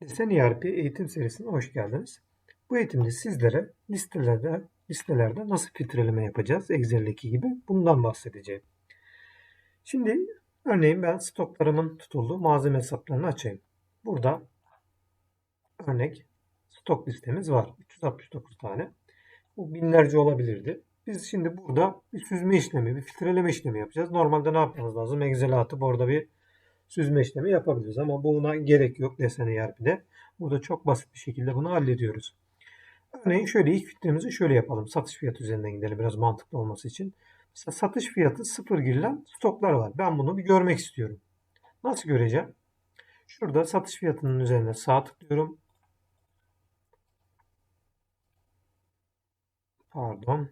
Desen ERP eğitim serisine hoş geldiniz. Bu eğitimde sizlere listelerde, listelerde nasıl filtreleme yapacağız Excel'deki gibi bundan bahsedeceğim. Şimdi örneğin ben stoklarımın tutulduğu malzeme hesaplarını açayım. Burada örnek stok listemiz var. 369 tane. Bu binlerce olabilirdi. Biz şimdi burada bir süzme işlemi, bir filtreleme işlemi yapacağız. Normalde ne yapmamız lazım? Excel'e atıp orada bir süzme işlemi yapabiliriz ama buna gerek yok desen ERP'de. Burada çok basit bir şekilde bunu hallediyoruz. Örneğin şöyle ilk filtremizi şöyle yapalım. Satış fiyatı üzerinden gidelim biraz mantıklı olması için. Mesela satış fiyatı sıfır girilen stoklar var. Ben bunu bir görmek istiyorum. Nasıl göreceğim? Şurada satış fiyatının üzerine sağ tıklıyorum. Pardon.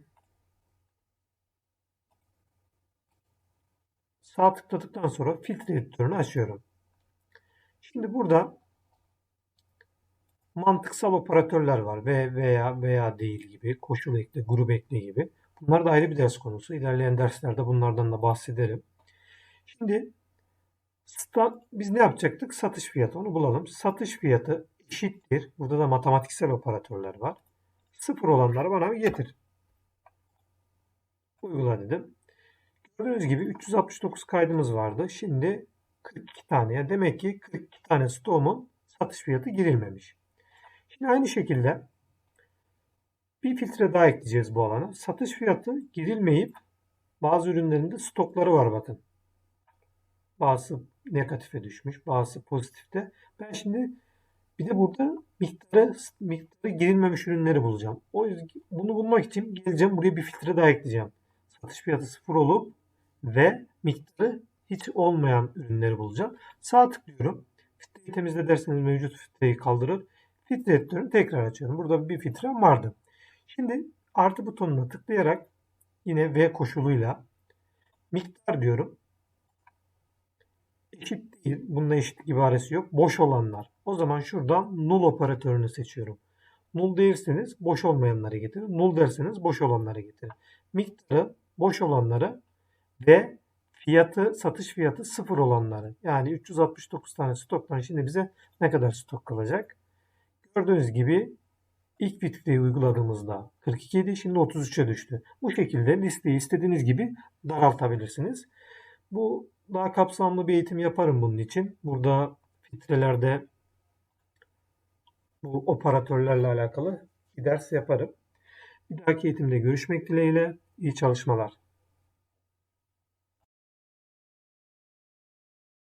Sağ tıkladıktan sonra filtre editörünü açıyorum. Şimdi burada mantıksal operatörler var. Ve veya veya değil gibi, koşul ekle, grup ekle gibi. Bunlar da ayrı bir ders konusu. İlerleyen derslerde bunlardan da bahsederim. Şimdi biz ne yapacaktık? Satış fiyatı. Onu bulalım. Satış fiyatı eşittir. Burada da matematiksel operatörler var. Sıfır olanları bana getir. Uygula dedim. Gördüğünüz gibi 369 kaydımız vardı. Şimdi 42 taneye. Demek ki 42 tane stoğumun satış fiyatı girilmemiş. Şimdi aynı şekilde bir filtre daha ekleyeceğiz bu alana. Satış fiyatı girilmeyip bazı ürünlerinde stokları var bakın. Bazısı negatife düşmüş, bazısı pozitifte. Ben şimdi bir de burada miktarı, miktarı girilmemiş ürünleri bulacağım. O yüzden bunu bulmak için geleceğim buraya bir filtre daha ekleyeceğim. Satış fiyatı sıfır olup ve miktarı hiç olmayan ürünleri bulacağım. Sağ tıklıyorum. Filtreyi temizle derseniz mevcut filtreyi kaldırır. Filtre editörünü tekrar açıyorum. Burada bir filtrem vardı. Şimdi artı butonuna tıklayarak yine V koşuluyla miktar diyorum. Eşit değil. Bunda eşitlik ibaresi yok. Boş olanlar. O zaman şuradan null operatörünü seçiyorum. Null değilseniz boş olmayanları getirin. Null derseniz boş olanları getirin. Miktarı boş olanları ve fiyatı satış fiyatı sıfır olanları yani 369 tane stoktan şimdi bize ne kadar stok kalacak? Gördüğünüz gibi ilk filtreyi uyguladığımızda 42 idi şimdi 33'e düştü. Bu şekilde listeyi istediğiniz gibi daraltabilirsiniz. Bu daha kapsamlı bir eğitim yaparım bunun için. Burada filtrelerde bu operatörlerle alakalı bir ders yaparım. Bir dahaki eğitimde görüşmek dileğiyle. İyi çalışmalar.